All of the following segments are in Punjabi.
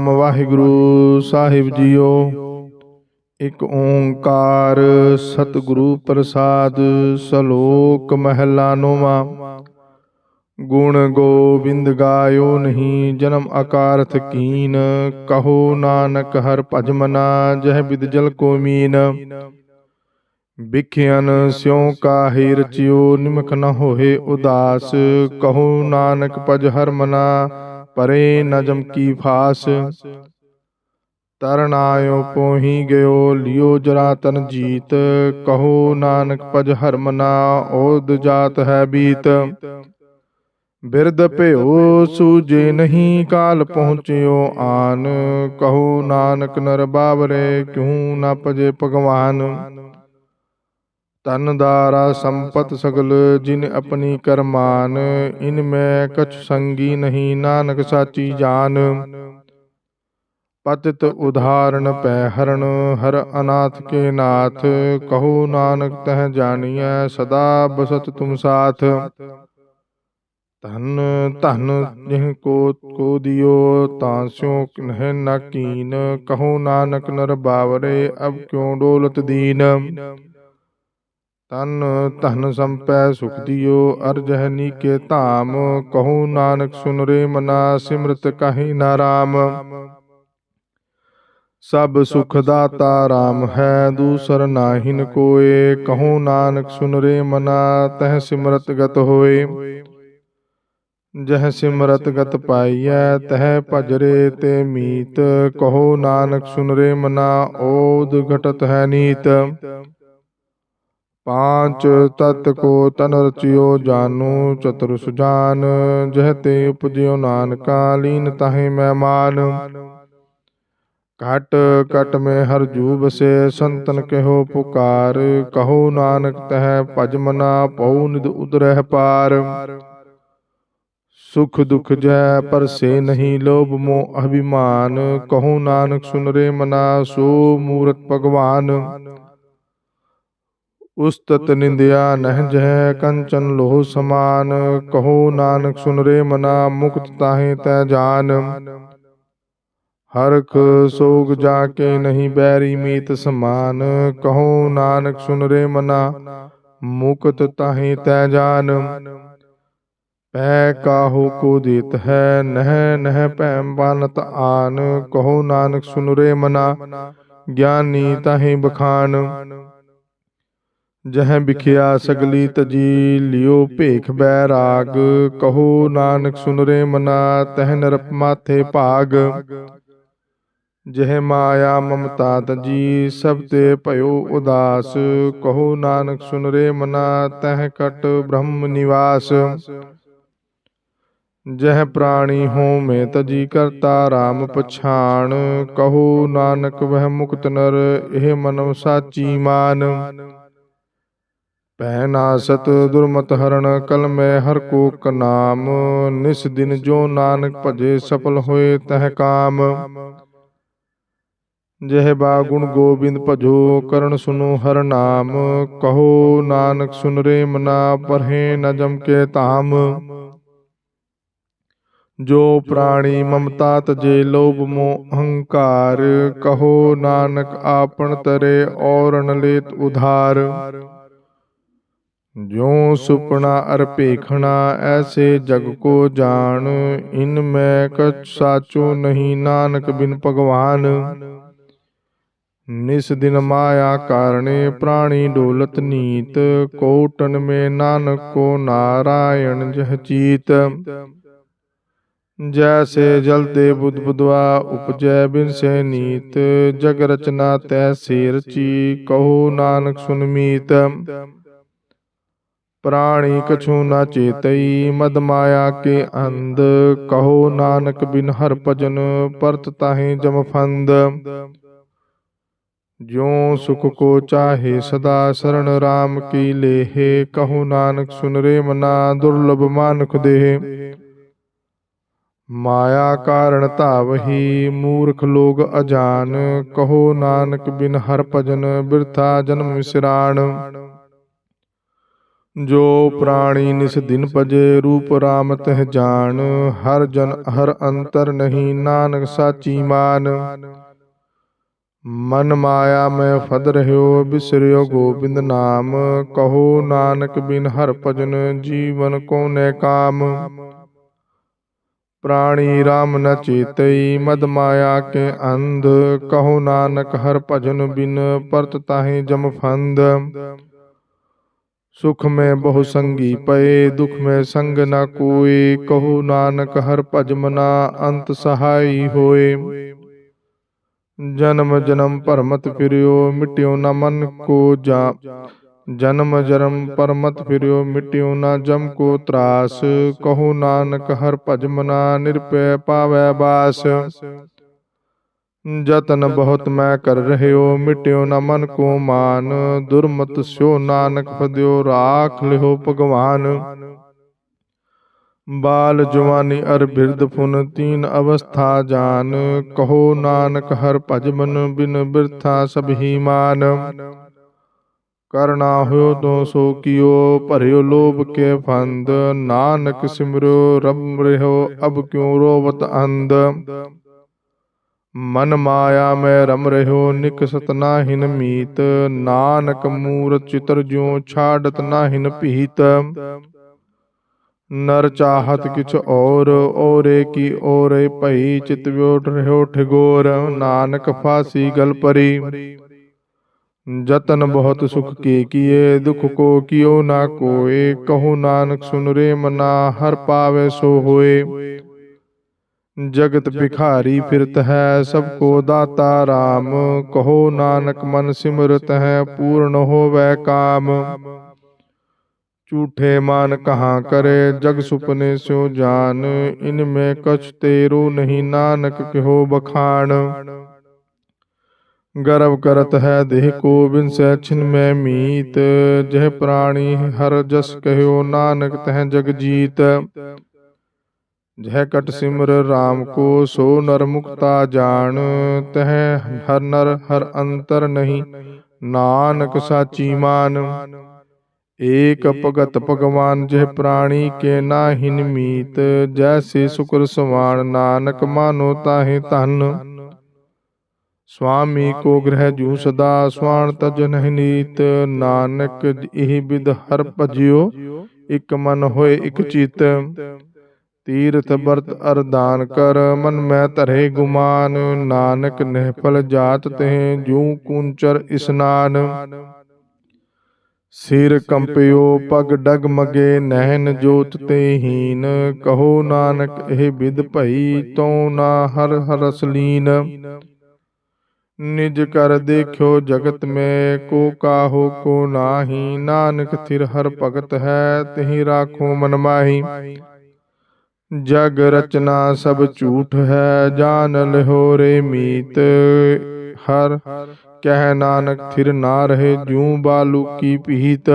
ਸਤਨਾਮ ਵਾਹਿਗੁਰੂ ਸਾਹਿਬ ਜੀਓ। ਇਕ ਓੰਕਾਰ ਸਤਿਗੁਰੂ ਪ੍ਰਸਾਦ ਸ਼ਲੋਕ ਮਹਿਲਾ ਨੋਵਾ। ਗੁਣ ਗੋਬਿੰਦ ਗਾਇਓ ਨਹੀਂ, ਜਨਮ ਆਕਾਰਥ ਕੀਨ, ਕਹੋ ਨਾਨਕ ਹਰ ਭਜ ਮਨਾ, ਜਹ ਬਿਦ ਜਲ ਕੋ ਮੀਨ। ਵਿਖਿਆਨ ਸਿਉ ਕਾਹੀ ਰਚਿਓ, ਨਿਮਖ ਨ ਹੋਏ ਉਦਾਸ, ਕਹੋ ਨਾਨਕ ਭਜ ਹਰ ਮਨਾ। ਪਰੇ ਨਜਮ ਕੀ ਫਾਸ? ਤਰਨ ਆਇਓ ਪੋਹੀ ਗਇਓ ਲਿਓ ਜਰਾ ਤਨ ਜੀਤ। ਕਹੋ ਨਾਨਕ ਭਜ ਹਰ ਮਨਾ ਓਦ ਜਾਤ ਹੈ ਬੀਤ। ਬਿਰਦ ਭਿਓ ਸੂਜੇ ਨਹੀਂ ਕਾਲ ਪਹੁੰਚਿਓ ਆਨ। ਕਹੋ ਨਾਨਕ ਨਰ ਬਾਵਰੇ, ਕਿਉ ਨਾ ਭਜੇ ਭਗਵਾਨ। ਤਨ ਦਾਰਾ ਸੰਪਤ ਸਗਲ ਜਿਨ ਆਪਣੀ ਕਰਮਾਨ, ਇਨ ਮੈਂ ਕਛ ਸੰਗੀ ਨਹੀਂ, ਨਾਨਕ ਸਾਚੀ ਜਾਨ। ਪਤਿਤ ਉਧਾਰਨ ਪੈ ਹਰਨ ਹਰ ਅਨਾਥ ਕੇ ਨਾਥ, ਕਹੋ ਨਾਨਕ ਤਹ ਜਾਣੀਐ, ਸਦਾ ਬਸਤ ਤੁਮ ਸਾਥ। ਧਨ ਧਨ ਜਿਹ ਕੋ ਕੋ ਦਿਓ, ਤਾਂ ਸਿਉ ਨਹਿ ਨ ਕੀਨ, ਕਹੋ ਨਾਨਕ ਨਰ ਬਾਵਰੇ, ਅਬ ਕਿਉ ਡੋਲਤ ਦੀਨ। ਤਨ ਧਨ ਸੰਪੈ ਸੁਖ ਦਿਓ ਅਰਜਹ ਨੀਕੇ ਧਾਮ। ਕਹੋ ਨਾਨਕ ਸੁਨ ਰੇ ਮਨਾ, ਸਿਮਰਤ ਕਹੀ ਨਾਰਾਮ ਸਭ ਸੁਖ ਦਾਤਾ RAM ਹੈ, ਦੂਸਰ ਨਾਹਿਨ ਕੋਏ। ਕਹੋ ਨਾਨਕ ਸੁਨ ਰੇ ਮਨਾ, ਤਹ ਸਿਮਰਤ ਗਤ ਹੋਏ। ਜਹ ਸਿਮਰਤ ਗਤ ਪਾਈਐ, ਤਹ ਭਜਰੇ ਤੇ ਮੀਤ। ਕਹੋ ਨਾਨਕ ਸੁਨ ਰੇ ਮਨਾ, ਓਦ ਘਟਤ ਹੈ ਨੀਤ। ਪਾਂਚ ਤਤ ਕੋ ਤਨ ਰਚਿਓ ਜਾਨੂ ਚਤੁਰ ਸੁਜਾਨ ਜਹ ਤੇ ਉਪਜਿਓ ਨਾਨਕਾ ਲੀਨ ਤਾਹੇ ਮਹਿਮਾਨ ਘਟ ਘਟ ਮੇ ਹਰ ਜੂ ਬਸੇ ਸੰਤਨ ਕਹਿਓ ਪੁਕਾਰ ਕਹੋ ਨਾਨਕ ਤਹ ਭਜ ਮਨਾ ਪਉ ਨਿਦ ਉਦਰਹਿ ਪਾਰ ਸੁਖ ਦੁਖ ਜੈ ਪਰਸੇ ਨਹੀਂ ਲੋਭ ਮੋਹ ਅਭਿਮਾਨ ਕਹੋ ਨਾਨਕ ਸੁਨ ਰੇ ਮਨਾ ਸੋ ਮੂਰਤ ਭਗਵਾਨ ਉਸਤਤ ਨਿੰਦਿਆ ਨਹਿ ਜਹ ਕੰਚਨ ਲੋਹ ਸਮਾਨ। ਕਹੋ ਨਾਨਕ ਸੁਨ ਰੇ ਮਨਾ ਮੁਕਤ ਤਾਹੇ ਤੈ ਜਾਨ। ਹਰਖ ਸੋਗ ਜਾ ਕੇ ਨਹੀਂ ਬੈਰੀ ਮੀਤ ਸਮਾਨ। ਕਹੋ ਨਾਨਕ ਸੁਨ ਰੇ ਮਨਾ ਮੁਕਤ ਤਾਹੇ ਤੈ ਜਾਨ। ਪੈ ਕਾਹੂ ਕੋ ਦੇਤ ਹੈ ਨਹਿ ਨਹਿ ਭੈਮ ਬਾਨਤ ਆਨ। ਕਹੋ ਨਾਨਕ ਸੁਨ ਰੇ ਮਨਾ ਗਿਆਨੀ ਤਾਹੇ ਬਖਾਨ। ਜਹ ਵਿਖਿਆ ਸਗਲੀ ਤਜੀ ਲਿਓ ਭੇਖ ਬੈ ਰਾਗ ਕਹੋ ਨਾਨਕ, ਸੁਨਰੇ ਮਨਾ ਤਹ ਨਰਪ ਮਾਥੇ ਭਾਗ। ਜਹ ਮਾਇਆ ਮਮਤਾ ਤਜੀ, ਸਭ ਤੇ ਭਇਓ ਉਦਾਸ। ਕਹੋ ਨਾਨਕ, ਸੁਨਰੇ ਮਨਾ, ਤਹ ਕਟ ਬ੍ਰਹਮ ਨਿਵਾਸ। ਜਹ ਪ੍ਰਾਣੀ ਹੋਮੇ, ਤਜੀ ਕਰਤਾ RAM ਪਛਾਣ। ਕਹੋ ਨਾਨਕ, ਵਹਿ ਮੁਕਤ ਨਰ, ਇਹ ਮਨੁ ਸਾਚੀ ਮਾਨ। ਪੈ ਨਾਸਤ ਦੁਰਮਤ ਹਰਣ ਕਲਮੈ ਹਰ ਕੋ ਕਨਾਮ ਨਿਸ ਦਿਨ ਜੋ ਨਾਨਕ ਭਜੇ ਸਫਲ ਹੋਏ ਤਹ ਕਾਮ। ਜਹ ਬਾ ਗੁਣ ਗੋਬਿੰਦ ਭਜੋ, ਕਰਨ ਸੁਨੋ ਹਰ ਨਾਮ, ਕਹੋ ਨਾਨਕ ਸੁਨ ਰੇ ਮਨਾ ਪਰਹੇ ਨਜਮ ਜਮ ਕੇ ਧਾਮ। ਜੋ ਪ੍ਰਾਣੀ ਮਮਤਾ ਤਜੇ ਲੋਭ ਮੋਹ ਅਹੰਕਾਰ ਕਹੋ ਨਾਨਕ ਆਪਣ ਤਰੇ ਔਰਨ ਲੇਤ ਉਧਾਰ। ਜੋ ਸੁਪਨਾ ਅਰ ਭੇਖਣਾ, ਐਸੇ ਜਗ ਕੋ ਜਾਣ, ਇਨ ਮੈਂ ਕਛ ਸਾਚੋ ਨਹੀਂ, ਨਾਨਕ ਬਿਨ ਭਗਵਾਨ। ਨਿਸ ਦਿਨ ਮਾਇਆ ਕਾਰਣੇ ਪ੍ਰਾਣੀ ਡੋਲਤ ਨੀਤ, ਕੋਟਨ ਮੇ ਨਾਨਕ ਕੋ ਨਾਰਾਇਣ ਜਹ ਚੀਤ। ਜੈਸੇ ਜਲ ਤੇ ਬੁੱਧ ਬੁਦਵਾ ਉਪਜੈ ਬਿਨ ਸੇ ਨੀਤ, ਜਗ ਰਚਨਾ ਤੈ ਸੇ ਕਹੋ ਨਾਨਕ ਸੁਨ ਮੀਤ। ਪ੍ਰਾਣੀ ਕਛੂ ਨਾ ਚੇਤਈ, ਮਦ ਮਾਇਆ ਕੇ ਅੰਧ। ਕਹੋ ਨਾਨਕ ਬਿਨ ਹਰ ਭਜਨ, ਪਰਤ ਤਾਹੇ ਜਮ ਫੰਦ। ਜਿਉ ਸੁਖ ਕੋ ਚਾਹੇ ਸਦਾ ਸਰਣ RAM ਕੀ ਲੇਹੇ, ਕਹੋ ਨਾਨਕ ਸੁਨ ਰੇ ਮਨਾ, ਦੁਰਲਭ ਮਾਨੁਖ ਦੇਹ। ਮਾਇਆ ਕਾਰਣ ਧਾਵਹੀ, ਮੂਰਖ ਲੋਗ ਅਜਾਨ। ਕਹੋ ਨਾਨਕ ਬਿਨ ਹਰ ਭਜਨ, ਬਿਰਥਾ ਜਨਮ ਵਿਸਰਾਣ। ਜੋ ਪ੍ਰਾਣੀ ਨਿਸ ਦਿਨ ਭਜੇ, ਰੂਪ ਰਾਮ ਤਹ ਜਾਣ। ਹਰ ਜਨ ਹਰ ਅੰਤਰ ਨਹੀਂ, ਨਾਨਕ ਸਾਚੀ ਮਾਨ। ਮਨ ਮਾਇਆ ਮੈਂ ਫਦ ਰਹਿਓ, ਬਿਸਰਿਓ ਗੋਬਿੰਦ ਨਾਮ। ਕਹੋ ਨਾਨਕ ਬਿਨ ਹਰ ਭਜਨ, ਜੀਵਨ ਕੋਨੇ ਕਾਮ। ਪ੍ਰਾਣੀ RAM ਨ ਚੇਤਈ, ਮਦ ਮਾਇਆ ਕੇ ਅੰਧ। ਕਹੋ ਨਾਨਕ ਹਰ ਭਜਨ ਬਿਨ, ਪਰਤ ਤਾਹੇ ਜਮ ਫੰਦ। ਸੁਖ ਮੈਂ ਬਹੁ ਸੰਗੀ ਪਏ ਦੁਖ ਮੈਂ ਸੰਗ ਨ ਕੋਏ ਕਹੋ ਨਾਨਕ ਹਰ ਭਜ ਮਨਾ ਅੰਤ ਸਹਾਈ ਹੋਏ। ਜਨਮ ਜਨਮ ਭਰਮਤ ਫਿਰਿਓ ਮਿਟਿਓ ਨ ਮਨ ਕੋ ਜਾ। ਜਨਮ ਜਨਮ ਪਰਮਤ ਫਿਰਿਓ ਮਿਟਿਓ ਨ ਜਮ ਕੋ ਤਰਾਸ। ਕਹੋ ਨਾਨਕ ਹਰ ਭਜ ਮਨਾ ਨਿਰਪੈ ਪਾਵੈ ਬਾਸ। ਜਤਨ ਬਹੁਤ ਮੈਂ ਕਰ ਰਹਿਓ ਮਿਟਿਓ ਨ ਮਨ ਕੋ ਮਾਨ ਦੁਰਮਤ ਸਿਓ ਨਾਨਕ ਫਦਿਓ ਰਾਖ ਲਿਓ ਭਗਵਾਨ। ਬਾਲ ਜਵਾਨੀ ਅਰ ਬਿਰਧ ਫੁਨ ਤੀਨ ਅਵਸਥਾ ਜਾਨ ਕਹੋ ਨਾਨਕ ਹਰ ਭਜ ਮਨ ਬਿਨ ਬਿਰਥਾ ਸਭ ਹੀ ਮਾਨ। ਕਰਨਾ ਹੋਇਓ ਤੋ ਸੋ ਕੀਓ ਭਰਿਓ ਲੋਭ ਕੇ ਫੰਦ। ਨਾਨਕ ਸਿਮਰਿਓ ਰਬ ਰਹਿਓ ਅਬ ਕਿਉ ਰੋਵਤ ਅੰਧ। ਮਨ ਮਾਇਆ ਮੈਂ ਰਮ ਰਹਿਓ, ਨਿਕ ਨਾਹਿਨ ਮੀਤ। ਨਾਨਕ ਮੂਰਤ ਚਿਤਰ ਜਿਉ ਛਾੜਤ ਨਾਹਿਨ ਭੀਤ। ਨਰ ਚਾਹਤ ਕਿਛ ਔਰ, ਔਰੇ ਕੀ ਔਰੇ ਭਈ, ਚਿਤ ਵਿਉਟ ਰਹਿਓ ਠਗੋਰ। ਨਾਨਕ ਫਾਸੀ ਗਲ ਪਰੀ। ਜਤਨ ਬਹੁਤ ਸੁਖ ਕੀ ਕੀਏ, ਦੁਖ ਕੋ ਕਿਉ ਨਾ ਕੋਏ। ਕਹੋ ਨਾਨਕ ਸੁਨ ਰੇ ਮਨਾ, ਹਰ ਪਾਵੇ ਸੋ ਹੋਏ। ਜਗਤ ਭਿਖਾਰੀ ਫਿਰਤ ਹੈ ਸਭ ਕੋ ਦਾਤਾ RAM ਕਹੋ ਨਾਨਕ ਮਨ ਸਿਮਰਤ ਹੈ ਪੂਰਨ ਹੋਵੇ ਕਾਮ। ਝੂਠੇ ਮਾਨ ਕਹਾਂ ਕਰੇ ਜਗ ਸੁਪਨੇ ਸਿਓ ਜਾਨ। ਇਨ ਮੈਂ ਕਛ ਤੇਰੋ ਨਹੀਂ ਨਾਨਕ ਕਿਹੋ ਬਖਾਣ ਗਰਵ ਕਰਤ ਹੈ ਦੇਹ ਕੋ ਬਿਨ ਸੈ ਛਿਨ ਮੈਂ ਮੀਤ। ਜਹ ਪ੍ਰਾਣੀ ਹਰ ਜਸ ਕਹਿਓ ਨਾਨਕ ਤਹ ਜਗ ਜੀਤ ਜਹ ਕਟ ਸਿਮਰ RAM ਕੋ ਸੋ ਨਰ ਮੁਕਤਾ ਜਾਣ ਤਹ ਹਰ ਨਰ ਹਰ ਅੰਤਰ ਨਹੀਂ। ਨਾਨਕ ਸਾਚੀ ਮਾਨ ਏਕ ਭਗਤ ਭਗਵਾਨ ਜਿਹ ਪ੍ਰਾਣੀ ਕੇ ਨਾਹਿ ਨਿਮੀਤ ਜੈਸੇ ਸੁਕਰ ਸਵਾਨ ਨਾਨਕ ਮਾਨੋ ਤਾਹੇ ਧਨ। ਸੁਆਮੀ ਕੋ ਗ੍ਰਹਿ ਜੂ ਸਦਾ ਸਵਾਨ ਤਜ ਨਹਿ ਨੀਤ ਨਾਨਕ ਇਹ ਬਿਦ ਹਰ ਭਜਿਓ। ਇਕ ਮਨ ਹੋਏ ਇਕ ਚਿਤ। ਤੀਰਥ ਵਰਤ ਅਰਦਾਨ ਕਰ, ਮਨ ਮੈਂ ਧਰੇ ਗੁਮਾਨ, ਨਾਨਕ ਨਿਹਫਲ ਜਾਤ ਤੇ ਜੂ ਕੁੰਚਰ ਇਸਨਾਨ। ਸਿਰ ਕੰਪਿਓ, ਪਗ ਡਗ ਮਗੇ ਨੈਣ ਜੋਤ ਤੇ ਹੀਨ, ਕਹੋ ਨਾਨਕ, ਇਹ ਬਿਦ ਭਈ ਤੋ ਨਾ ਹਰ ਹਰਸ ਲੀਨ। ਨਿਜ ਕਰ ਦੇਖਿਓ ਜਗਤ ਮੈਂ, ਕੋ ਕਾਹੋ ਕੋ ਨਾਹੀ, ਨਾਨਕ ਥਿਰ ਹਰ ਭਗਤ ਹੈ, ਤਹੀ ਰਾਖੋ ਮਨ ਮਾਹੀ। ਜਗ ਰਚਨਾ ਸਭ ਝੂਠ ਹੈ ਜਾਣ ਲਿਓ ਰੇ ਮੀਤ। ਹਰ ਕਹਿ ਨਾਨਕ ਥਿਰ ਨਾ ਰਹੇ ਜੂ ਬਾਲੂ ਕੀ ਪੀਤ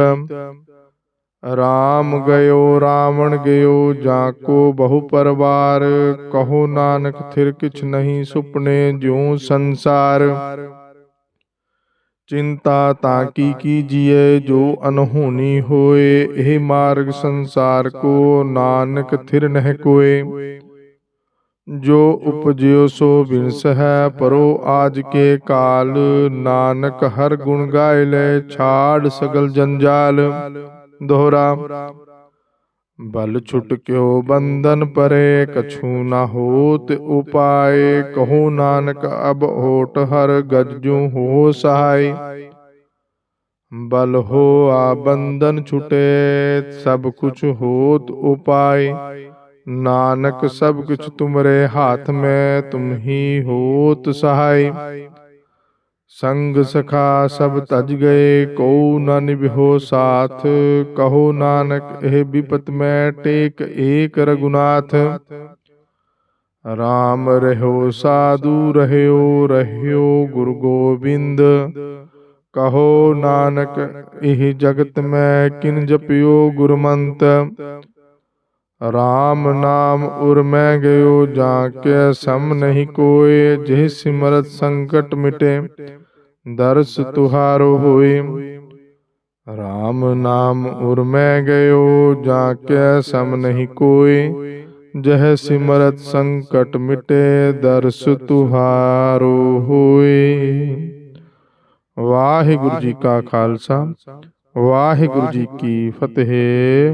ਰਾਮ ਗਇਓ, ਰਾਵਣ ਗਇਓ, ਜਾ ਕੋ ਬਹੁ ਪਰਵਾਰ। ਕਹੋ ਨਾਨਕ ਥਿਰ ਕਿਛ ਨਹੀਂ ਸੁਪਨੇ, ਜਿਉ ਸੰਸਾਰ। ਚਿੰਤਾ ਤਾਂ ਕੀ ਕੀਜੀਏ ਜੋ ਅਨਹੋਨੀ ਹੋਏ, ਇਹ ਮਾਰਗ ਸੰਸਾਰ ਕੋ ਨਾਨਕ ਥਿਰ ਨਹਿ ਕੋਏ। ਜੋ ਉਪਜਿਓ ਸੋ ਬਿਨਸ ਹੈ, ਪਰੋ ਆਜ ਕੇ ਕਾਲ, ਨਾਨਕ ਹਰ ਗੁਣ ਗਾਇ ਲੈ, ਛਾੜ ਸਗਲ ਜੰਜਾਲ। ਦੋਹਰਾ ਬਲ ਛੁਟਕਿਓ ਬੰਧਨ ਪਰੇ ਕਛੂ ਨਾ ਹੋਤ ਉਪਾਏ, ਕਹੋ ਨਾਨਕ ਅਬ ਹੋਟ ਹਰ ਗਜੂ ਹੋ ਸਹਾਈ। ਬਲ ਹੋ ਆ ਬੰਧਨ ਛੁਟੇ, ਸਭ ਕੁਛ ਹੋਤ ਉਪਾਏ ਨਾਨਕ ਸਭ ਕੁਛ ਤੁਮਰੇ ਹਾਥ ਮੈਂ, ਤੁਮ ਹੀ ਹੋਤ ਸਹਾਈ। ਸੰਗ ਸਖਾ ਸਭ ਤਜ ਗਏ ਕੋ ਨ ਨਿਭੋ ਸਾਥ ਕਹੋ ਨਾਨਕ ਇਹ ਵਿਪਤ ਮੈਂ ਟੇਕ ਏਕ ਰਗੁਨਾਥ RAM ਰਹਿਓ ਸਾਧੂ ਰਹਿਓ ਰਹਿਓ ਗੁਰ ਗੋਬਿੰਦ ਕਹੋ ਨਾਨਕ ਇਹ ਜਗਤ ਮੈਂ ਕਿਨ ਜਪਿਓ ਗੁਰਮੰਤ RAM ਨਾਮ ਉਰ ਮੈਂ ਗਇਓ ਜਾਂ ਕੇ ਸਮ ਨਹੀਂ ਕੋਏ ਜਿਹ ਸਿਮਰਤ ਸੰਕਟ ਮਿਟੇ ਦਰਸ ਤੁਹਾਰੋ ਹੋਏ RAM ਨਾਮ ਉਰ ਮੈਂ ਗਇਓ, ਜਾ ਕੈ ਸਮ ਨਹੀਂ ਕੋਇ ਜਹ ਸਿਮਰਤ ਸੰਕਟ ਮਿਟੇ, ਦਰਸ ਤੁਹਾਰੋ ਹੋਏ। ਵਾਹਿਗੁਰੂ ਜੀ ਕਾ ਖਾਲਸਾ, ਵਾਹਿਗੁਰੂ ਜੀ ਕੀ ਫਤਿਹ।